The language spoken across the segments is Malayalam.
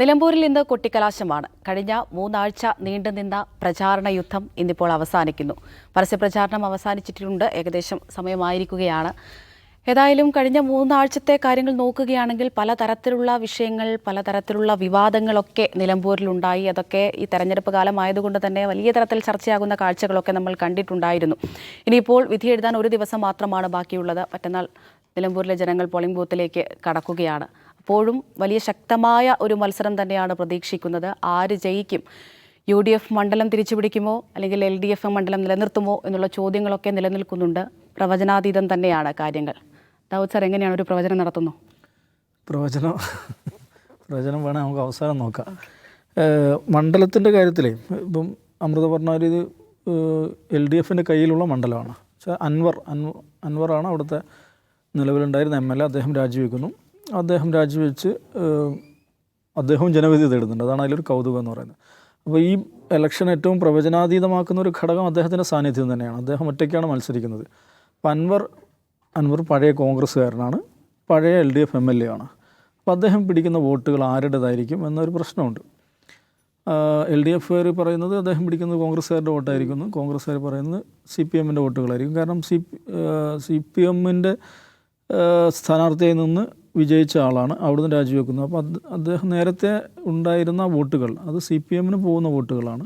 നിലമ്പൂരിൽ ഇന്ന് കൊട്ടിക്കലാശമാണ്. കഴിഞ്ഞ മൂന്നാഴ്ച നീണ്ടുനിന്ന പ്രചാരണ യുദ്ധം ഇന്നിപ്പോൾ അവസാനിക്കുന്നു. പരസ്യപ്രചാരണം അവസാനിച്ചിട്ടുണ്ട്. ഏകദേശം സമയമായിരിക്കുകയാണ്. ഏതായാലും കഴിഞ്ഞ മൂന്നാഴ്ചത്തെ കാര്യങ്ങൾ നോക്കുകയാണെങ്കിൽ പലതരത്തിലുള്ള വിഷയങ്ങൾ പലതരത്തിലുള്ള വിവാദങ്ങളൊക്കെ നിലമ്പൂരിലുണ്ടായി. അതൊക്കെ ഈ തെരഞ്ഞെടുപ്പ് കാലമായതുകൊണ്ട് തന്നെ വലിയ തരത്തിൽ ചർച്ചയാകുന്ന കാഴ്ചകളൊക്കെ നമ്മൾ കണ്ടിട്ടുണ്ടായിരുന്നു. ഇനിയിപ്പോൾ വിധി എഴുതാൻ ഒരു ദിവസം മാത്രമാണ് ബാക്കിയുള്ളത്. മറ്റന്നാൾ നിലമ്പൂരിലെ ജനങ്ങൾ പോളിംഗ് ബൂത്തിലേക്ക് കടക്കുകയാണ്. അപ്പോഴും വലിയ ശക്തമായ ഒരു മത്സരം തന്നെയാണ് പ്രതീക്ഷിക്കുന്നത്. ആര് ജയിക്കും? യു ഡി എഫ് മണ്ഡലം തിരിച്ചുപിടിക്കുമോ? അല്ലെങ്കിൽ എൽ ഡി എഫ് മണ്ഡലം നിലനിർത്തുമോ? എന്നുള്ള ചോദ്യങ്ങളൊക്കെ നിലനിൽക്കുന്നുണ്ട്. പ്രവചനാതീതം തന്നെയാണ് കാര്യങ്ങൾ. ദാവൂദ് സാർ എങ്ങനെയാണ് ഒരു പ്രവചനം നടത്തുന്നു? പ്രവചനം പ്രവചനം വേണേൽ നമുക്ക് അവസാനം നോക്കാം. മണ്ഡലത്തിന്റെ കാര്യത്തിൽ ഇപ്പം അമൃത പറഞ്ഞാൽ ഇത് എൽ ഡി എഫിന്റെ കയ്യിലുള്ള മണ്ഡലമാണ്. പക്ഷേ അൻവർ അൻവർ അൻവറാണ് അവിടുത്തെ നിലവിലുണ്ടായിരുന്ന എം എൽ എ അദ്ദേഹം രാജിവെക്കുന്നു. അദ്ദേഹം രാജിവെച്ച് അദ്ദേഹവും ജനവിധി തേടുന്നുണ്ട്. അതാണ് അതിലൊരു കൗതുകം എന്ന് പറയുന്നത്. അപ്പോൾ ഈ ഇലക്ഷൻ ഏറ്റവും പ്രവചനാതീതമാക്കുന്ന ഒരു ഘടകം അദ്ദേഹത്തിന്റെ സാന്നിധ്യം തന്നെയാണ്. അദ്ദേഹം ഒറ്റയ്ക്കാണ് മത്സരിക്കുന്നത്. പൻവർ അൻവർ അൻവർ പഴയ കോൺഗ്രസ്സുകാരനാണ്. പഴയ L D F M L A ആണ്. അപ്പോൾ അദ്ദേഹം പിടിക്കുന്ന വോട്ടുകൾ ആരുടേതായിരിക്കും എന്നൊരു പ്രശ്നമുണ്ട്. എൽ ഡി എഫുകാർ പറയുന്നത് അദ്ദേഹം പിടിക്കുന്നത് കോൺഗ്രസ്സുകാരുടെ വോട്ടായിരിക്കുന്നു. കോൺഗ്രസ്സുകാർ പറയുന്നത് സി പി എമ്മിന്റെ വോട്ടുകളായിരിക്കും. കാരണം സി സി പി എമ്മിന്റെ സ്ഥാനാർത്ഥിയായി നിന്ന് വിജയിച്ച ആളാണ് അവിടുന്ന് രാജിവെക്കുന്നത് അപ്പോൾ അദ്ദേഹം നേരത്തെ ഉണ്ടായിരുന്ന വോട്ടുകൾ അത് സി പി എമ്മിന് പോകുന്ന വോട്ടുകളാണ്.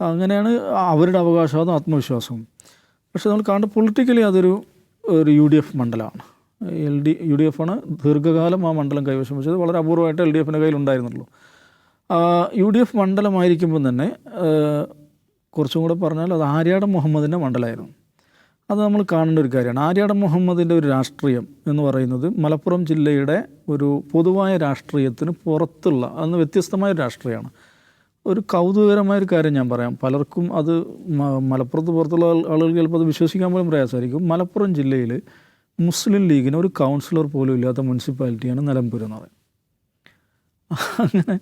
അങ്ങനെയാണ് അവരുടെ അവകാശവാദം ആത്മവിശ്വാസവും. പക്ഷേ നമ്മൾ കാണുന്ന പൊളിറ്റിക്കലി അതൊരു ഒരു യു ഡി എഫ് മണ്ഡലമാണ്. എൽ ഡി യു ഡി എഫാണ് ദീർഘകാലം ആ മണ്ഡലം കൈവശം വെച്ചത്. വളരെ അപൂർവമായിട്ട് എൽ ഡി എഫിന്റെ കയ്യിൽ ഉണ്ടായിരുന്നുള്ളൂ. യു ഡി എഫ് മണ്ഡലമായിരിക്കുമ്പോൾ തന്നെ കുറച്ചും കൂടെ പറഞ്ഞാൽ അത് ആര്യാടം മുഹമ്മദിന്റെ മണ്ഡലമായിരുന്നു. അത് നമ്മൾ കാണേണ്ട ഒരു കാര്യമാണ്. ആര്യാടൻ മുഹമ്മദിന്റെ ഒരു രാഷ്ട്രീയം എന്ന് പറയുന്നത് മലപ്പുറം ജില്ലയുടെ ഒരു പൊതുവായ രാഷ്ട്രീയത്തിന് പുറത്തുള്ള അന്ന് വ്യത്യസ്തമായ രാഷ്ട്രീയമാണ്. ഒരു കൗതുകകരമായ ഒരു കാര്യം ഞാൻ പറയാം. പലർക്കും അത് മലപ്പുറത്ത് പുറത്തുള്ള ആളുകൾ ചിലപ്പോൾ അത് വിശ്വസിക്കാൻ പോലും പ്രയാസമായിരിക്കും. മലപ്പുറം ജില്ലയിൽ മുസ്ലിം ലീഗിന് ഒരു കൗൺസിലർ പോലും ഇല്ലാത്ത മുനിസിപ്പാലിറ്റിയാണ് നിലമ്പൂർ എന്ന് പറയുന്നത്. അങ്ങനെ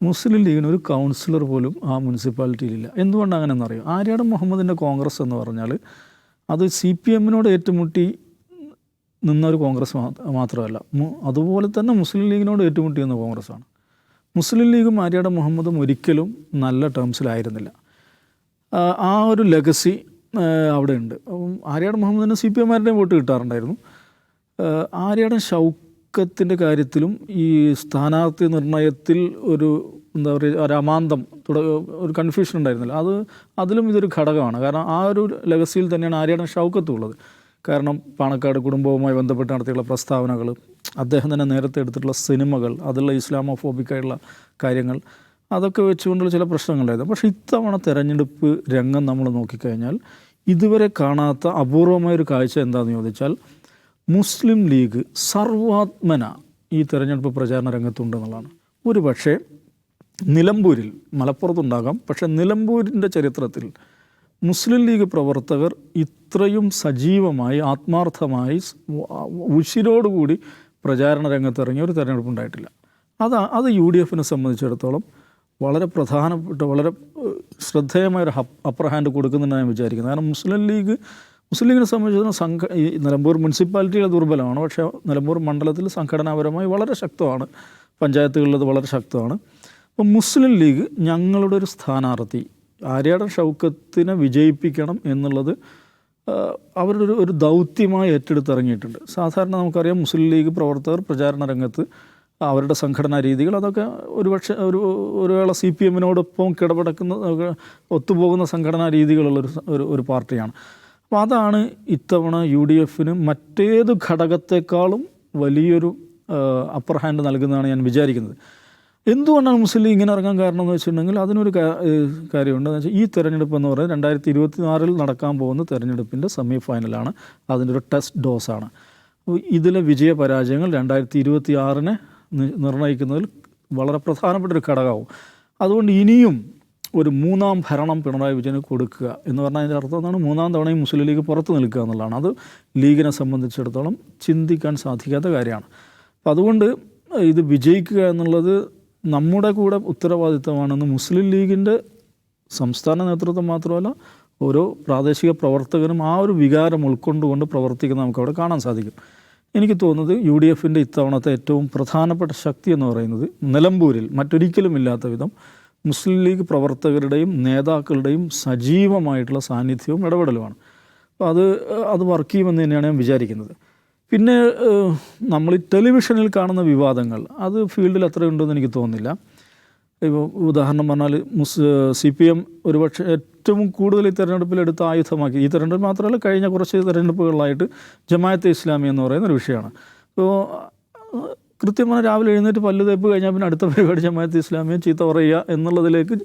മുസ്ലിം ലീഗിന് ഒരു കൗൺസിലർ പോലും ആ മുനിസിപ്പാലിറ്റിയിലില്ല എന്തുകൊണ്ട് അങ്ങനെ എന്നറിയാം ആര്യാടൻ മുഹമ്മദിന്റെ കോൺഗ്രസ് എന്ന് പറഞ്ഞാൽ അത് സി പി എമ്മിനോട് ഏറ്റുമുട്ടി നിന്ന ഒരു കോൺഗ്രസ് മാത്രമല്ല. അതുപോലെ തന്നെ മുസ്ലിം ലീഗിനോട് ഏറ്റുമുട്ടി നിന്ന കോൺഗ്രസ്സാണ്. മുസ്ലിം ലീഗും ആര്യാട മുഹമ്മദും ഒരിക്കലും നല്ല ടേംസിലായിരുന്നില്ല. ആ, ഒരു ലെഗസി അവിടെ ഉണ്ട് അപ്പം ആര്യാടൻ മുഹമ്മദിന് സി പി എമ്മാരുടെയും വോട്ട് കിട്ടാറുണ്ടായിരുന്നു. ആര്യാടൻ ഷൗക്കത്തിന്റെ കാര്യത്തിലും ഈ സ്ഥാനാർത്ഥി നിർണയത്തിൽ ഒരു എന്താ പറയുക ഒരു അമാന്തം തുട ഒരു കൺഫ്യൂഷൻ ഉണ്ടായിരുന്നില്ല. അത് അതിലും ഇതൊരു ഘടകമാണ്. കാരണം ആ ഒരു ലെഗസിയിൽ തന്നെയാണ് ആര്യാടൻ ഷൗക്കത്തും ഉള്ളത്. കാരണം പാണക്കാട് കുടുംബവുമായി ബന്ധപ്പെട്ട് നടത്തിയുള്ള പ്രസ്താവനകൾ അദ്ദേഹം തന്നെ നേരത്തെ എടുത്തിട്ടുള്ള സിനിമകൾ അതിലുള്ള ഇസ്ലാമോഫോബിക്കായുള്ള കാര്യങ്ങൾ അതൊക്കെ വെച്ചുകൊണ്ടുള്ള ചില പ്രശ്നങ്ങളുണ്ടായിരുന്നു. പക്ഷേ ഇത്തവണ തെരഞ്ഞെടുപ്പ് രംഗം നമ്മൾ നോക്കിക്കഴിഞ്ഞാൽ ഇതുവരെ കാണാത്ത അപൂർവമായൊരു കാഴ്ച എന്താണെന്ന് ചോദിച്ചാൽ മുസ്ലിം ലീഗ് സർവാത്മന ഈ തെരഞ്ഞെടുപ്പ് പ്രചാരണ രംഗത്തുണ്ടെന്നുള്ളതാണ്. ഒരു പക്ഷേ നിലമ്പൂരിൽ മലപ്പുറത്തുണ്ടാകാം. പക്ഷെ നിലമ്പൂരിന്റെ ചരിത്രത്തിൽ മുസ്ലിം ലീഗ് പ്രവർത്തകർ ഇത്രയും സജീവമായി ആത്മാർത്ഥമായി ഉശിരോടുകൂടി പ്രചാരണ രംഗത്തിറങ്ങിയ ഒരു തെരഞ്ഞെടുപ്പ് ഉണ്ടായിട്ടില്ല അത് അത് യു ഡി എഫിനെ സംബന്ധിച്ചിടത്തോളം വളരെ പ്രധാനപ്പെട്ട വളരെ ശ്രദ്ധേയമായ ഒരു അപ്പർ ഹാൻഡ് കൊടുക്കുന്നുണ്ടെന്ന് ഞാൻ വിചാരിക്കുന്നത് കാരണം മുസ്ലിം ലീഗ് മുസ്ലിം ലീഗിനെ സംബന്ധിച്ചിടത്തോളം സംഘ ഈ നിലമ്പൂർ മുനിസിപ്പാലിറ്റിയുടെ ദുർബലമാണ്. പക്ഷേ നിലമ്പൂർ മണ്ഡലത്തിൽ സംഘടനാപരമായി വളരെ ശക്തമാണ്. പഞ്ചായത്തുകളിലത് വളരെ ശക്തമാണ്. അപ്പം മുസ്ലിം ലീഗ് ഞങ്ങളുടെ ഒരു സ്ഥാനാർത്ഥി ആര്യാടൻ ഷൗക്കത്തിനെ വിജയിപ്പിക്കണം എന്നുള്ളത് അവരുടെ ഒരു ഒരു ദൗത്യമായി ഏറ്റെടുത്തിറങ്ങിയിട്ടുണ്ട്. സാധാരണ നമുക്കറിയാം മുസ്ലിം ലീഗ് പ്രവർത്തകർ പ്രചാരണ രംഗത്ത് അവരുടെ സംഘടനാ രീതികൾ അതൊക്കെ ഒരുപക്ഷെ ഒരു ഒരു വേള സി പി എമ്മിനോടൊപ്പം കിടപെടക്കുന്ന ഒത്തുപോകുന്ന സംഘടനാ രീതികളുള്ളൊരു ഒരു ഒരു പാർട്ടിയാണ്. അപ്പോൾ അതാണ് ഇത്തവണ യു ഡി എഫിന് മറ്റേത് ഘടകത്തെക്കാളും വലിയൊരു അപ്പർ ഹാൻഡ് നൽകുന്നതാണ് ഞാൻ വിചാരിക്കുന്നത്. എന്തുകൊണ്ടാണ് മുസ്ലിം ലീഗ് ഇങ്ങനെ ഇറങ്ങാൻ കാരണം എന്ന് വെച്ചിട്ടുണ്ടെങ്കിൽ അതിനൊരു കാര്യമുണ്ട്. എന്ന് വെച്ചാൽ ഈ തെരഞ്ഞെടുപ്പ് എന്ന് പറയുന്നത് രണ്ടായിരത്തി ഇരുപത്തി ആറിൽ നടക്കാൻ പോകുന്ന തെരഞ്ഞെടുപ്പിന്റെ സെമി ഫൈനലാണ് അതിന്റെ ഒരു ടെസ്റ്റ് ഡോസാണ് അപ്പോൾ ഇതിലെ വിജയ പരാജയങ്ങൾ രണ്ടായിരത്തി ഇരുപത്തി ആറിനെ നിർണയിക്കുന്നതിൽ വളരെ പ്രധാനപ്പെട്ട ഒരു ഘടകമാവും. അതുകൊണ്ട് ഇനിയും ഒരു മൂന്നാം ഭരണം പിണറായി വിജയന് കൊടുക്കുക എന്ന് പറഞ്ഞാൽ അതിന്റെ അർത്ഥം എന്താണ്? മൂന്നാം തവണയും മുസ്ലിം ലീഗ് പുറത്ത് നിൽക്കുക എന്നുള്ളതാണ്. അത് ലീഗിനെ സംബന്ധിച്ചിടത്തോളം ചിന്തിക്കാൻ സാധിക്കാത്ത കാര്യമാണ്. അപ്പോൾ അതുകൊണ്ട് ഇത് വിജയിക്കുക എന്നുള്ളത് നമ്മുടെ കൂടെ ഉത്തരവാദിത്തമാണെന്ന് മുസ്ലിം ലീഗിന്റെ സംസ്ഥാന നേതൃത്വം മാത്രമല്ല ഓരോ പ്രാദേശിക പ്രവർത്തകനും ആ ഒരു വികാരം ഉൾക്കൊണ്ടുകൊണ്ട് പ്രവർത്തിക്കുന്ന നമുക്കവിടെ കാണാൻ സാധിക്കും. എനിക്ക് തോന്നുന്നത് യു ഡി എഫിന്റെ ഇത്തവണത്തെ ഏറ്റവും പ്രധാനപ്പെട്ട ശക്തി എന്ന് പറയുന്നത് നിലമ്പൂരിൽ മറ്റൊരിക്കലും ഇല്ലാത്ത വിധം മുസ്ലിം ലീഗ് പ്രവർത്തകരുടെയും നേതാക്കളുടെയും സജീവമായിട്ടുള്ള സാന്നിധ്യവും ഇടപെടലുമാണ്. അപ്പോൾ അത് അത് വർക്ക് ചെയ്യുമെന്ന് തന്നെയാണ് ഞാൻ വിചാരിക്കുന്നത്. പിന്നെ നമ്മൾ ടെലിവിഷനിൽ കാണുന്ന വിവാദങ്ങൾ അത് ഫീൽഡിൽ അത്ര ഉണ്ടെന്ന് എനിക്ക് തോന്നുന്നില്ല. ഇപ്പോൾ ഉദാഹരണം പറഞ്ഞാൽ മുസ് സി പി എം ഒരുപക്ഷെ ഏറ്റവും കൂടുതൽ ഈ തെരഞ്ഞെടുപ്പിൽ എടുത്ത ആയുധമാക്കി. ഈ തെരഞ്ഞെടുപ്പ് മാത്രമല്ല കഴിഞ്ഞ കുറച്ച് തെരഞ്ഞെടുപ്പുകളിലായിട്ട് ജമായത്തെ ഇസ്ലാമി എന്ന് പറയുന്ന ഒരു വിഷയമാണ്. അപ്പോൾ കൃത്യമായി രാവിലെ എഴുന്നേറ്റ് പല്ല് തേപ്പ് കഴിഞ്ഞാൽ പിന്നെ അടുത്ത പരിപാടി ജമായത്ത് ഇസ്ലാമിയെ ചീത്ത പറയുക എന്നുള്ളതിലേക്ക്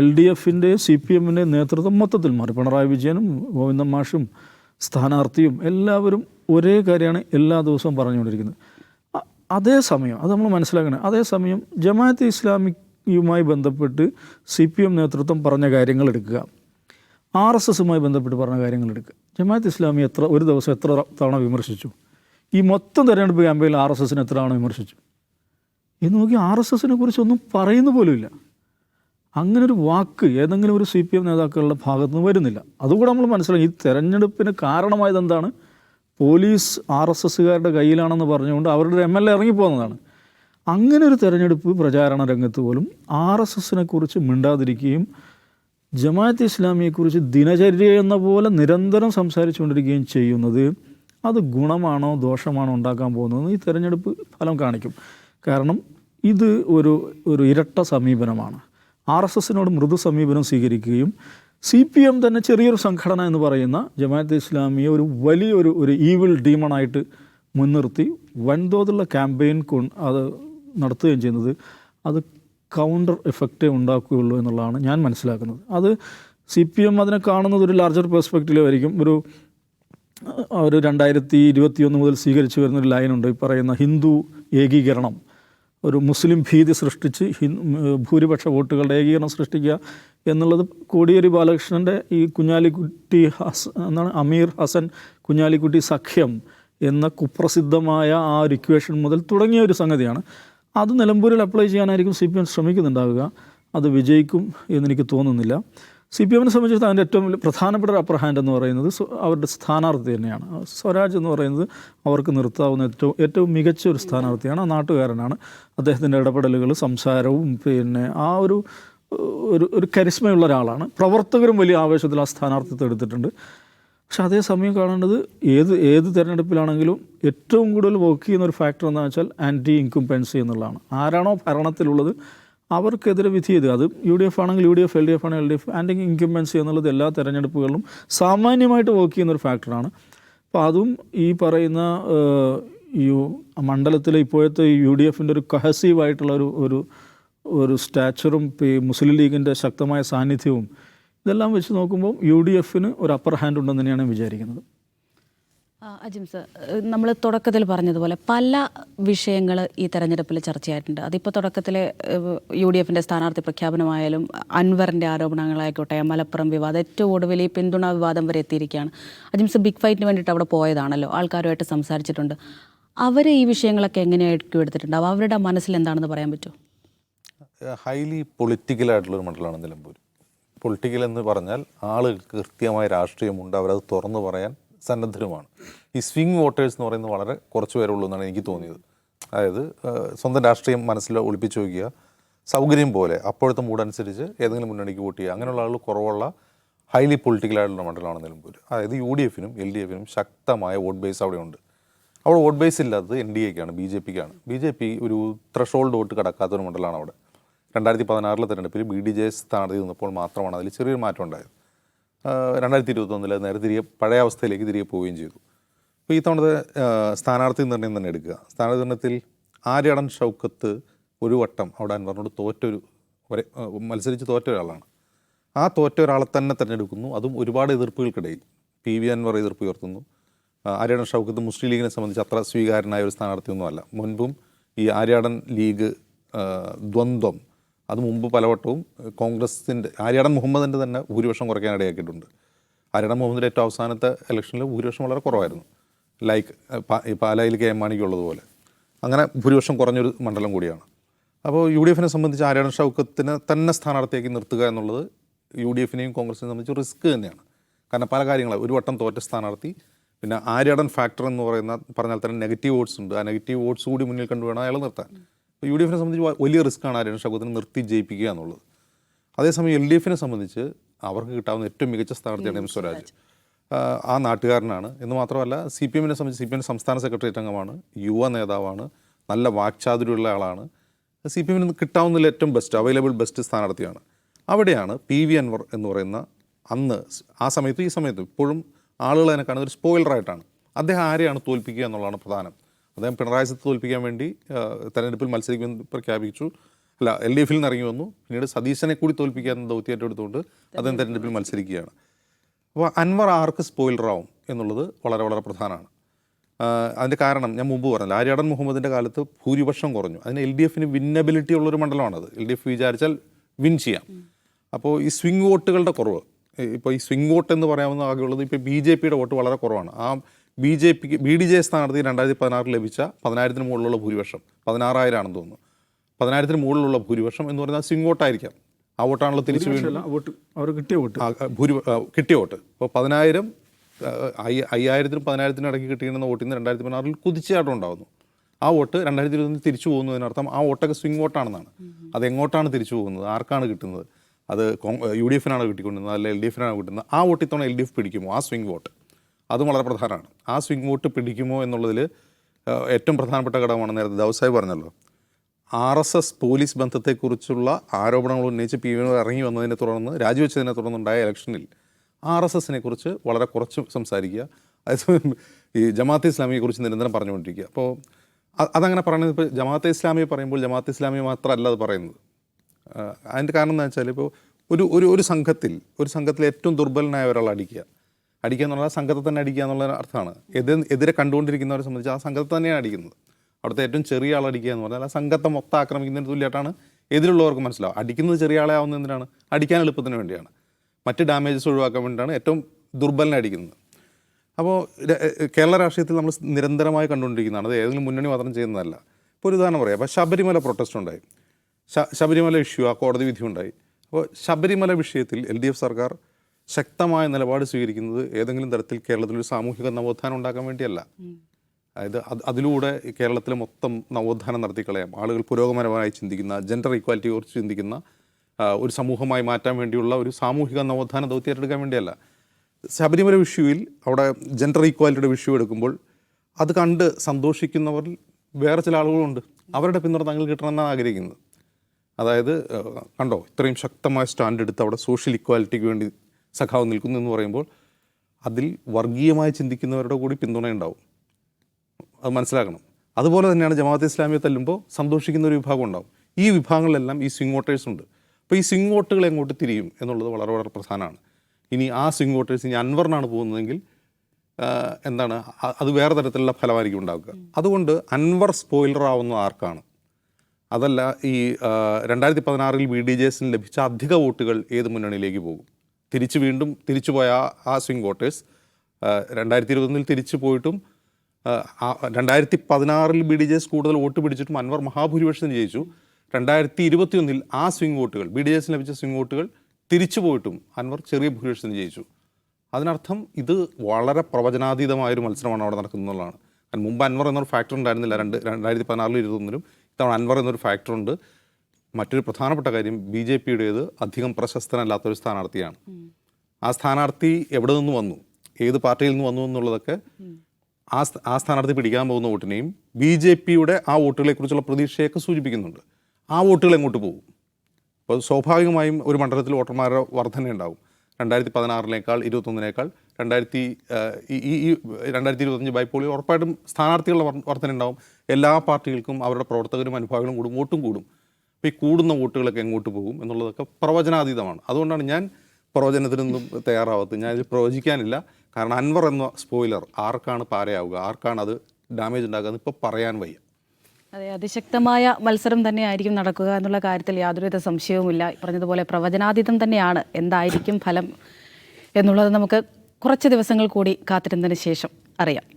എൽ ഡി എഫിന്റെ സി പി എമ്മിന്റെ നേതൃത്വം മൊത്തത്തിൽ മാറി. പിണറായി വിജയനും ഗോവിന്ദൻ മാഷും സ്ഥാനാർത്ഥിയും എല്ലാവരും ഒരേ കാര്യമാണ് എല്ലാ ദിവസവും പറഞ്ഞുകൊണ്ടിരിക്കുന്നത്. അതേ അതേസമയം അത് നമ്മൾ മനസ്സിലാക്കണം. അതേസമയം ജമാഅത്ത് ഇസ്ലാമിയുമായി ബന്ധപ്പെട്ട് സി പി എം നേതൃത്വം പറഞ്ഞ കാര്യങ്ങൾ എടുക്കുക. ആർ എസ് എസുമായി ബന്ധപ്പെട്ട് പറഞ്ഞ കാര്യങ്ങൾ എടുക്കുക. ജമാഅത്ത് ഇസ്ലാമി എത്ര ഒരു ദിവസം എത്ര തവണ വിമർശിച്ചു? ഈ മൊത്തം തെരഞ്ഞെടുപ്പ് ക്യാമ്പയിൽ ആർ എസ് എസിനെ എത്ര തവണ വിമർശിച്ചു? എന്ന് നോക്കി ആർ എസ് എസിനെ കുറിച്ചൊന്നും പറയുന്ന പോലുമില്ല അങ്ങനെ ഒരു വാക്ക് ഏതെങ്കിലും ഒരു സി പി എം നേതാക്കളുടെ ഭാഗത്തുനിന്ന് വരുന്നില്ല. അതുകൂടെ നമ്മൾ മനസ്സിലാക്കി ഈ തെരഞ്ഞെടുപ്പിന് കാരണമായത് എന്താണ്? പോലീസ് ആർ എസ് എസ്സുകാരുടെ കയ്യിലാണെന്ന് പറഞ്ഞുകൊണ്ട് അവരുടെ എം എൽ എ ഇറങ്ങിപ്പോകുന്നതാണ്. അങ്ങനെ ഒരു തെരഞ്ഞെടുപ്പ് പ്രചാരണ രംഗത്ത് പോലും ആർ എസ് എസിനെ കുറിച്ച് മിണ്ടാതിരിക്കുകയും ജമാഅത്ത് ഇസ്ലാമിയെക്കുറിച്ച് ദിനചര്യ എന്ന പോലെ നിരന്തരം സംസാരിച്ചുകൊണ്ടിരിക്കുകയും ചെയ്യുന്നത് അത് ഗുണമാണോ ദോഷമാണോ ഉണ്ടാക്കാൻ പോകുന്നതെന്ന് ഈ തെരഞ്ഞെടുപ്പ് ഫലം കാണിക്കും. കാരണം ഇത് ഒരു ഒരു ഇരട്ട സമീപനമാണ്. ആർ എസ് എസിനോട് മൃദു സമീപനം സ്വീകരിക്കുകയും സി പി എം തന്നെ ചെറിയൊരു സംഘടന എന്ന് പറയുന്ന ജമാഅത്ത് ഇസ്ലാമിയെ ഒരു വലിയൊരു ഒരു ഈവിൽ ഡീമണായിട്ട് മുൻനിർത്തി വൻതോതിലുള്ള ക്യാമ്പയിൻ അത് നടത്തുകയും ചെയ്യുന്നത്. അത് കൗണ്ടർ എഫക്റ്റേ ഉണ്ടാക്കുകയുള്ളൂ എന്നുള്ളതാണ് ഞാൻ മനസ്സിലാക്കുന്നത്. അത് സി പി എം അതിനെ കാണുന്നത് ഒരു ലാർജർ പെർസ്പെക്റ്റീവായിരിക്കും ഒരു ഒരു രണ്ടായിരത്തി ഇരുപത്തിയൊന്ന് മുതൽ സ്വീകരിച്ചു വരുന്നൊരു ലൈനുണ്ട് ഈ പറയുന്ന ഹിന്ദു ഏകീകരണം. ഒരു മുസ്ലിം ഭീതി സൃഷ്ടിച്ച് ഭൂരിപക്ഷ വോട്ടുകളുടെ ഏകീകരണം സൃഷ്ടിക്കുക എന്നുള്ളത് കോടിയേരി ബാലകൃഷ്ണന്റെ ഈ കുഞ്ഞാലിക്കുട്ടി ഹസ് എന്നാണ് അമീർ ഹസൻ കുഞ്ഞാലിക്കുട്ടി സഖ്യം എന്ന കുപ്രസിദ്ധമായ ആ ഒരു ഇക്വേഷൻ മുതൽ തുടങ്ങിയ ഒരു സംഗതിയാണ്. അത് നിലമ്പൂരിൽ അപ്ലൈ ചെയ്യാനായിരിക്കും സി പി എം ശ്രമിക്കുന്നുണ്ടാവുക. അത് വിജയിക്കും എന്നെനിക്ക് തോന്നുന്നില്ല. സി പി എമ്മിനെ സംബന്ധിച്ചിടത്തോളം അതിന്റെ ഏറ്റവും പ്രധാനപ്പെട്ട ഒരു അപ്പർ ഹാൻഡ് എന്ന് പറയുന്നത് അവരുടെ സ്ഥാനാർത്ഥി തന്നെയാണ്. സ്വരാജ് എന്ന് പറയുന്നത് അവർക്ക് നിർത്താവുന്ന ഏറ്റവും ഏറ്റവും മികച്ച ഒരു സ്ഥാനാർത്ഥിയാണ്. ആ നാട്ടുകാരനാണ്. അദ്ദേഹത്തിന്റെ ഇടപെടലുകൾ സംസാരവും പിന്നെ ആ ഒരു ഒരു ഒരു കരിസ്മയുള്ള ഒരാളാണ്. പ്രവർത്തകരും വലിയ ആവേശത്തിൽ ആ സ്ഥാനാർത്ഥിത്വം എടുത്തിട്ടുണ്ട്. പക്ഷെ അതേസമയം കാണേണ്ടത് ഏത് ഏത് തിരഞ്ഞെടുപ്പിലാണെങ്കിലും ഏറ്റവും കൂടുതൽ വർക്ക് ചെയ്യുന്ന ഒരു ഫാക്ടർ എന്താണെന്ന് വെച്ചാൽ ആന്റി ഇൻകുംപെൻസി എന്നുള്ളതാണ്. ആരാണോ ഭരണത്തിലുള്ളത് അവർക്കെതിരെ വിധി ചെയ്ത് അത് യു ഡി എഫ് ആണെങ്കിൽ U D F L D F ആണെങ്കിൽ L D F and incumbency എന്നുള്ളത് എല്ലാ തെരഞ്ഞെടുപ്പുകളിലും സാമാന്യമായിട്ട് വർക്ക് ചെയ്യുന്ന ഒരു ഫാക്ടറാണ് അപ്പോൾ അതും ഈ പറയുന്ന ഈ മണ്ഡലത്തിലെ ഇപ്പോഴത്തെ യു ഡി എഫിന്റെ ഒരു കഹസീവായിട്ടുള്ള ഒരു ഒരു ഒരു സ്റ്റാച്ചറും മുസ്ലിം ലീഗിന്റെ ശക്തമായ സാന്നിധ്യവും ഇതെല്ലാം വെച്ച് നോക്കുമ്പോൾ യു ഡി എഫിന് ഒരു അപ്പർ ഹാൻഡ് ഉണ്ടെന്ന് തന്നെയാണ് വിചാരിക്കുന്നത്. ആ, അജിം സർ നമ്മൾ തുടക്കത്തിൽ പറഞ്ഞതുപോലെ പല വിഷയങ്ങൾ ഈ തെരഞ്ഞെടുപ്പിൽ ചർച്ചയായിട്ടുണ്ട്. അതിപ്പോൾ തുടക്കത്തിലെ യു ഡി എഫിന്റെ സ്ഥാനാർത്ഥി പ്രഖ്യാപനമായാലും അൻവറിന്റെ ആരോപണങ്ങളായിക്കോട്ടെ മലപ്പുറം വിവാദം ഏറ്റവും ഒടുവിൽ ഈ പിന്തുണ വിവാദം വരെ എത്തിയിരിക്കുകയാണ്. അജിം സർ ബിഗ് ഫൈറ്റിന് വേണ്ടിയിട്ട് അവിടെ പോയതാണല്ലോ ആൾക്കാരുമായിട്ട് സംസാരിച്ചിട്ടുണ്ട്. അവർ ഈ വിഷയങ്ങളൊക്കെ എങ്ങനെയായിരിക്കും എടുത്തിട്ടുണ്ടാവും അവരുടെ മനസ്സിൽ എന്താണെന്ന് പറയാൻ പറ്റുമോ ഹൈലി പൊളിറ്റിക്കലായിട്ടുള്ളൊരു മണ്ഡലമാണ് നിലമ്പൂർ പൊളിറ്റിക്കൽ എന്ന് പറഞ്ഞാൽ ആളുകൾക്ക് കൃത്യമായ രാഷ്ട്രീയമുണ്ട് അവരത് തുറന്നു പറയാൻ സന്നദ്ധരുമാണ്. ഈ സ്വിംഗ് വോട്ടേഴ്സ് എന്ന് പറയുന്നത് വളരെ കുറച്ച് പേരുള്ളൂ എന്നാണ് എനിക്ക് തോന്നിയത്. അതായത് സ്വന്തം രാഷ്ട്രീയം മനസ്സിൽ ഒളിപ്പിച്ചു വയ്ക്കുക സൗകര്യം പോലെ അപ്പോഴത്തെ മൂടനുസരിച്ച് ഏതെങ്കിലും മുന്നണിക്ക് വോട്ട് ചെയ്യുക. അങ്ങനെയുള്ള ആളുകൾ കുറവുള്ള ഹൈലി പൊളിറ്റിക്കലായിട്ടുള്ള മണ്ഡലമാണ് നിലമ്പൂർ അതായത് യു ഡി എഫിനും എൽ ഡി എഫിനും ശക്തമായ വോട്ട് ബേസ് അവിടെയുണ്ട്. അവിടെ വോട്ട് ബേസ് ഇല്ലാത്തത് എൻ ഡി എക്കാണ് ബി ജെ പിക്കാണ്. ബി ജെ പി ഒരു ത്രഷോൾഡ് വോട്ട് കടക്കാത്തൊരു മണ്ഡലമാണ് അവിടെ. രണ്ടായിരത്തി പതിനാറിലെ തെരഞ്ഞെടുപ്പിൽ ബി ഡി ജെ സ്ഥാനാർത്ഥി നിന്നപ്പോൾ മാത്രമാണ് അതിൽ ചെറിയൊരു മാറ്റം ഉണ്ടായത്. രണ്ടായിരത്തി ഇരുപത്തൊന്നിൽ നേരെ തിരികെ പഴയ അവസ്ഥയിലേക്ക് തിരികെ പോവുകയും ചെയ്തു. അപ്പോൾ ഈ തവണത്തെ സ്ഥാനാർത്ഥി നിർണയം തന്നെ എടുക്കുക. സ്ഥാനാർത്ഥി നിർണയത്തിൽ ആര്യടൻ ഷൗക്കത്ത് ഒരു വട്ടം അവിടെ അൻവറിനോട് തോറ്റൊരു മത്സരിച്ച് തോറ്റ ഒരാളാണ്. ആ തോറ്റ ഒരാളെ തന്നെ തിരഞ്ഞെടുക്കുന്നു. അതും ഒരുപാട് എതിർപ്പുകൾക്കിടയിൽ. പി വി അൻവർ എതിർപ്പ് ഉയർത്തുന്നു. ആര്യടൻ ഷൗക്കത്ത് മുസ്ലിം ലീഗിനെ സംബന്ധിച്ച് അത്ര സ്വീകാര്യനായ ഒരു സ്ഥാനാർത്ഥിയൊന്നുമല്ല. മുൻപും ഈ ആര്യാടൻ ലീഗ് ദ്വന്ദ്വം അത് മുമ്പ് പലവട്ടവും കോൺഗ്രസിന്റെ ആര്യാടൻ മുഹമ്മദിന്റെ തന്നെ ഭൂരിപക്ഷം കുറയ്ക്കാൻ ഇടയാക്കിയിട്ടുണ്ട് ആര്യാടൻ മുഹമ്മദിന്റെ ഏറ്റവും അവസാനത്തെ ഇലക്ഷനിൽ ഭൂരിപക്ഷം വളരെ കുറവായിരുന്നു. ലൈക്ക് പാലയിൽ കെ എം മാണിക്കുള്ളതുപോലെ അങ്ങനെ ഭൂരിപക്ഷം കുറഞ്ഞൊരു മണ്ഡലം കൂടിയാണ്. അപ്പോൾ യു ഡി എഫിനെ സംബന്ധിച്ച് ആര്യാടൻ ഷൗക്കത്തിന് തന്നെ സ്ഥാനാർത്ഥിയാക്കി നിർത്തുക എന്നുള്ളത് യു ഡി എഫിനെയും കോൺഗ്രസിനെയും സംബന്ധിച്ച് റിസ്ക് തന്നെയാണ്. കാരണം പല കാര്യങ്ങളും ഒരു വട്ടം തോറ്റ സ്ഥാനാർത്ഥി പിന്നെ ആര്യാടൻ ഫാക്ടർ എന്ന് പറയുന്ന പറഞ്ഞാൽ തന്നെ നെഗറ്റീവ് വോട്ട്സ് ഉണ്ട്. ആ നെഗറ്റീവ് വോട്ട്സ് കൂടി മുന്നിൽ കണ്ടുവേണം അയാൾ നിർത്താൻ. യു ഡി എഫിനെ സംബന്ധിച്ച് വലിയ റിസ്ക്കാണ് ആര്യടൻ ഷൗക്കത്തിനെ നിർത്തി ജയിപ്പിക്കുക എന്നുള്ളത്. അതേസമയം എൽ ഡി എഫിനെ സംബന്ധിച്ച് അവർക്ക് കിട്ടാവുന്ന ഏറ്റവും മികച്ച സ്ഥാനാർത്ഥിയാണ് എം സ്വരാജ്. ആ, ആ നാട്ടുകാരനാണ്. എന്ന് മാത്രമല്ല സി പി എമ്മിനെ സംബന്ധിച്ച് സി പി എം സംസ്ഥാന സെക്രട്ടേറിയറ്റ് അംഗമാണ് യുവ നേതാവാണ് നല്ല വാക്ചാതുര്യമുള്ള ആളാണ്. സി പി എമ്മിന് കിട്ടാവുന്നതിൽ ഏറ്റവും ബെസ്റ്റ് അവൈലബിൾ ബെസ്റ്റ് സ്ഥാനാർത്ഥിയാണ്. അവിടെയാണ് പി വി അൻവർ എന്ന് പറയുന്ന അന്ന് ആ സമയത്ത് ഈ സമയത്ത് ഇപ്പോഴും ആളുകൾ അതിനെ കാണുന്നത് ഒരു സ്പോയിലറായിട്ടാണ് അദ്ദേഹം ആരെയാണ് തോൽപ്പിക്കുക എന്നുള്ളതാണ് പ്രധാനം. അദ്ദേഹം പിണറായി സത്ത് തോൽപ്പിക്കാൻ വേണ്ടി തെരഞ്ഞെടുപ്പിൽ മത്സരിക്കുമെന്ന് പ്രഖ്യാപിച്ചു. അല്ല എൽ ഡി എഫിൽ നിന്ന് ഇറങ്ങി വന്നു. പിന്നീട് സതീശനെ കൂടി തോൽപ്പിക്കാൻ ദൗത്യം ഏറ്റെടുത്തുകൊണ്ട് അദ്ദേഹം തെരഞ്ഞെടുപ്പിൽ മത്സരിക്കുകയാണ്. അപ്പോൾ അൻവർ ആർക്ക് സ്പോയിലറാവും എന്നുള്ളത് വളരെ വളരെ പ്രധാനമാണ്. അതിന്റെ കാരണം ഞാൻ മുമ്പ് പറഞ്ഞില്ല ആര്യാടൻ മുഹമ്മദിന്റെ കാലത്ത് ഭൂരിപക്ഷം കുറഞ്ഞു. അതിന് എൽ ഡി എഫിന് വിന്നബിലിറ്റി ഉള്ളൊരു മണ്ഡലമാണത്. എൽ ഡി എഫ് വിചാരിച്ചാൽ വിൻ ചെയ്യാം. അപ്പോൾ ഈ സ്വിംഗ് വോട്ടുകളുടെ കുറവ് ഇപ്പോൾ ഈ സ്വിംഗ് വോട്ട് എന്ന് പറയാവുന്ന ആകെയുള്ളത് ഇപ്പോൾ ബി ജെ പിയുടെ വോട്ട് വളരെ കുറവാണ്. ആ ബി ജെ പിക്ക് ബി ഡി ജെ സ്ഥാനാർത്ഥി രണ്ടായിരത്തി പതിനാറിൽ ലഭിച്ച പതിനായിരത്തിന് മുകളിലുള്ള ഭൂരിപക്ഷം പതിനാറായിരം ആണെന്ന് തോന്നുന്നു. പതിനായിരത്തിന് മുകളിലുള്ള ഭൂരിപക്ഷം എന്ന് പറഞ്ഞാൽ സ്വിംഗ് വോട്ടായിരിക്കാം. ആ വോട്ടാണല്ലോ തിരിച്ചു വോട്ട് അവർ കിട്ടിയ വോട്ട്. ഭൂരി കിട്ടിയ വോട്ട്. അപ്പോൾ പതിനായിരം അയ്യായിരത്തിനും പതിനായിരത്തിനും ഇടയ്ക്ക് കിട്ടിയിരുന്ന വോട്ടിൽ നിന്ന് രണ്ടായിരത്തി പതിനാറിൽ കുതിച്ചാട്ടം ഉണ്ടാകുന്നു ആ വോട്ട് രണ്ടായിരത്തി ഇരുപതിൽ തിരിച്ചു പോകുന്നതിനർത്ഥം ആ വോട്ടൊക്കെ സ്വിംഗ് വോട്ടാണെന്നാണ്. അത് എങ്ങോട്ടാണ് തിരിച്ചു പോകുന്നത്? ആർക്കാണ് കിട്ടുന്നത്? അത് യു ഡി എഫിനാണ് കിട്ടിക്കൊണ്ടിരുന്നത്? അല്ല എൽ ഡി എഫിനാണ് കിട്ടുന്നത്? ആ വോട്ട് ഇത്തവണ എൽ ഡി എഫ് പിടിക്കുമോ? ആ സ്വിംഗ് വോട്ട്. അതും വളരെ പ്രധാനമാണ്. ആ സ്വിംഗ് വോട്ട് പിടിക്കുമോ എന്നുള്ളതിൽ ഏറ്റവും പ്രധാനപ്പെട്ട ഘടകമാണ് നേരത്തെ ദൗസായി പറഞ്ഞല്ലോ. ആർ എസ് എസ് പോലീസ് ബന്ധത്തെക്കുറിച്ചുള്ള ആരോപണങ്ങൾ ഉന്നയിച്ച് പി വിനോദ് ഇറങ്ങി വന്നതിനെ തുടർന്ന് രാജിവെച്ചതിനെ തുടർന്നുണ്ടായ ഇലക്ഷനിൽ ആർ എസ് എസിനെ കുറിച്ച് വളരെ കുറച്ച് സംസാരിക്കുക. അതേസമയം ഈ ജമാഅത്തെ ഇസ്ലാമിയെ കുറിച്ച് നിരന്തരം പറഞ്ഞുകൊണ്ടിരിക്കുക. അപ്പോൾ അതങ്ങനെ പറയുന്നത് ഇപ്പോൾ ജമാഅത്തെ ഇസ്ലാമിയെ പറയുമ്പോൾ ജമാഅത്തെ ഇസ്ലാമി മാത്രമല്ല അത് പറയുന്നത്. അതിന്റെ കാരണം എന്താ വെച്ചാൽ ഇപ്പോൾ ഒരു ഒരു ഒരു സംഘത്തിൽ ഒരു സംഘത്തിൽ ഏറ്റവും ദുർബലനായ ഒരാൾ അടിക്കുക. അടിക്കുക എന്നുള്ള സംഘത്തെ തന്നെ അടിക്കുക എന്നുള്ള അർത്ഥമാണ്. എതിർ എതിരെ കണ്ടുകൊണ്ടിരിക്കുന്നവരെ സംബന്ധിച്ച് ആ സംഘത്തെ തന്നെയാണ് അടിക്കുന്നത്. അവിടുത്തെ ഏറ്റവും ചെറിയ ആൾ അടിക്കുക എന്ന് പറഞ്ഞാൽ ആ സംഘത്തെ മൊത്തം ആക്രമിക്കുന്നതിന് തുല്യമായിട്ടാണ് എതിരുള്ളവർക്ക് മനസ്സിലാവും അടിക്കുന്നത് ചെറിയ ആളെ ആവുന്ന എന്തിനാണ്? അടിക്കാൻ എളുപ്പത്തിന് വേണ്ടിയാണ്. മറ്റ് ഡാമേജസ് ഒഴിവാക്കാൻ വേണ്ടിയിട്ടാണ് ഏറ്റവും ദുർബലനെ അടിക്കുന്നത്. അപ്പോൾ കേരള രാഷ്ട്രീയത്തിൽ നമ്മൾ നിരന്തരമായി കണ്ടുകൊണ്ടിരിക്കുന്നതാണ്. അത് ഏതെങ്കിലും മുന്നണി മാത്രം ചെയ്യുന്നതല്ല. ഇപ്പോൾ ഒരു ഉദാഹരണം പറയാം. അപ്പോൾ ശബരിമല പ്രൊട്ടസ്റ്റ് ഉണ്ടായി. ശബരിമല ഇഷ്യൂ ആ കോടതി വിധി ഉണ്ടായി. അപ്പോൾ ശബരിമല വിഷയത്തിൽ എൽ ഡി എഫ് സർക്കാർ ശക്തമായ നിലപാട് സ്വീകരിക്കുന്നത് ഏതെങ്കിലും തരത്തിൽ കേരളത്തിൽ ഒരു സാമൂഹിക നവോത്ഥാനം ഉണ്ടാക്കാൻ വേണ്ടിയല്ല. അതായത് അത് അതിലൂടെ കേരളത്തിൽ മൊത്തം നവോത്ഥാനം നടത്തിക്കളയാം. ആളുകൾ പുരോഗമനപരമായി ചിന്തിക്കുന്ന ജെൻഡർ ഈക്വാലിറ്റിയെ കുറിച്ച് ചിന്തിക്കുന്ന ഒരു സമൂഹമായി മാറ്റാൻ വേണ്ടിയുള്ള ഒരു സാമൂഹിക നവോത്ഥാന ദൗത്യം ഏറ്റെടുക്കാൻ വേണ്ടിയല്ല. ശബരിമല വിഷുവിൽ അവിടെ ജെൻഡർ ഈക്വാലിറ്റിയുടെ വിഷു എടുക്കുമ്പോൾ അത് കണ്ട് സന്തോഷിക്കുന്നവരിൽ വേറെ ചില ആളുകളുണ്ട്. അവരുടെ പിന്തുണ തങ്ങൾ കിട്ടണമെന്നാണ് ആഗ്രഹിക്കുന്നത്. അതായത് കണ്ടോ? ഇത്രയും ശക്തമായ സ്റ്റാൻഡ് എടുത്ത് അവിടെ സോഷ്യൽ ഇക്വാലിറ്റിക്ക് വേണ്ടി സഖാവ് നിൽക്കുന്നു എന്ന് പറയുമ്പോൾ അതിൽ വർഗീയമായി ചിന്തിക്കുന്നവരുടെ കൂടി പിന്തുണയുണ്ടാവും അത് മനസ്സിലാക്കണം. അതുപോലെ തന്നെയാണ് ജമാഅത്ത് ഇസ്ലാമിയെ തല്ലുമ്പോൾ സന്തോഷിക്കുന്ന ഒരു വിഭാഗം ഉണ്ടാവും. ഈ വിഭാഗങ്ങളിലെല്ലാം ഈ സ്വിംഗ് വോട്ടേഴ്സ് ഉണ്ട്. അപ്പോൾ ഈ സ്വിംഗ് വോട്ടുകൾ എങ്ങോട്ട് തിരിയും എന്നുള്ളത് വളരെ വളരെ പ്രധാനമാണ്. ഇനി ആ സ്വിംഗ് വോട്ടേഴ്സ് ഇനി അൻവറിനാണ് പോകുന്നതെങ്കിൽ എന്താണ് അത് വേറെ തരത്തിലുള്ള ഫലമായിരിക്കും ഉണ്ടാക്കുക അതുകൊണ്ട് അൻവർ സ്പോയിലർ ആവുന്ന ആർക്കാണ്? അതല്ല ഈ രണ്ടായിരത്തി പതിനാറിൽ ബി ഡി ജെ എസിന് ലഭിച്ച അധിക വോട്ടുകൾ ഏത് മുന്നണിയിലേക്ക് പോകും? തിരിച്ച് വീണ്ടും തിരിച്ചു പോയ ആ- സ്വിംഗ് വോട്ടേഴ്സ് രണ്ടായിരത്തി ഇരുപത്തൊന്നിൽ തിരിച്ചു പോയിട്ടും രണ്ടായിരത്തി പതിനാറിൽ ബി ഡി ജെ എസ് കൂടുതൽ വോട്ട് പിടിച്ചിട്ടും അൻവർ മഹാഭൂരിപക്ഷത്തിന് ജയിച്ചു. രണ്ടായിരത്തി ഇരുപത്തിയൊന്നിൽ ആ സ്വിംഗ് വോട്ടുകൾ ബി ഡി ജെ എസിന് ലഭിച്ച സ്വിംഗ് വോട്ടുകൾ തിരിച്ചു പോയിട്ടും അൻവർ ചെറിയ ഭൂരിപക്ഷത്തിന് ജയിച്ചു. അതിനർത്ഥം ഇത് വളരെ പ്രവചനാതീതമായൊരു മത്സരമാണ് അവിടെ നടക്കുന്നതാണ് കാരണം മുമ്പ് അൻവർ എന്നൊരു ഫാക്ടർ ഉണ്ടായിരുന്നില്ല. രണ്ട് രണ്ടായിരത്തി പതിനാറിലും ഇരുപത്തൊന്നിലും ഇത്തവണ അൻവർ എന്നൊരു ഫാക്ടർ ഉണ്ട്. മറ്റൊരു പ്രധാനപ്പെട്ട കാര്യം ബി ജെ പിയുടേത് അധികം പ്രശസ്തനല്ലാത്തൊരു സ്ഥാനാർത്ഥിയാണ്. ആ സ്ഥാനാർത്ഥി എവിടെ നിന്ന് വന്നു? ഏത് പാർട്ടിയിൽ നിന്ന് വന്നു എന്നുള്ളതൊക്കെ ആ ആ സ്ഥാനാർത്ഥി പിടിക്കാൻ പോകുന്ന വോട്ടിനെയും ബി ജെ പിയുടെ ആ വോട്ടുകളെക്കുറിച്ചുള്ള പ്രതീക്ഷയൊക്കെ സൂചിപ്പിക്കുന്നുണ്ട്. ആ വോട്ടുകൾ എങ്ങോട്ട് പോകും? അപ്പോൾ സ്വാഭാവികമായും ഒരു മണ്ഡലത്തിൽ വോട്ടർമാരുടെ വർധന ഉണ്ടാകും. രണ്ടായിരത്തി പതിനാറിനേക്കാൾ ഇരുപത്തൊന്നിനേക്കാൾ രണ്ടായിരത്തി ഈ രണ്ടായിരത്തി ഇരുപത്തഞ്ച് ബൈപ്പോളിൽ ഉറപ്പായിട്ടും സ്ഥാനാർത്ഥികളുടെ വർ- വർധന ഉണ്ടാവും. എല്ലാ പാർട്ടികൾക്കും അവരുടെ പ്രവർത്തകരും അനുഭാവികളും കൂടും വോട്ടും കൂടും. അപ്പോൾ ഈ കൂടുന്ന വോട്ടുകളൊക്കെ എങ്ങോട്ട് പോകും എന്നുള്ളതൊക്കെ പ്രവചനാതീതമാണ്. അതുകൊണ്ടാണ് ഞാൻ പ്രവചനത്തിനൊന്നും തയ്യാറാവാത്തത്. ഞാൻ പ്രവചിക്കാനില്ല. കാരണം അൻവർ എന്ന സ്പോയിലർ ആർക്കാണ് പാരയാവുക? ആർക്കാണ് അത് ഡാമേജ് ഉണ്ടാക്കുക ഇപ്പോൾ പറയാൻ വയ്യ. അതെ അതിശക്തമായ മത്സരം തന്നെയായിരിക്കും നടക്കുക എന്നുള്ള കാര്യത്തിൽ യാതൊരുവിധ സംശയവുമില്ല. പറഞ്ഞതുപോലെ പ്രവചനാതീതം തന്നെയാണ്. എന്തായിരിക്കും ഫലം എന്നുള്ളത് നമുക്ക് കുറച്ച് ദിവസങ്ങൾ കൂടി കാത്തിരുന്നതിന് ശേഷം അറിയാം.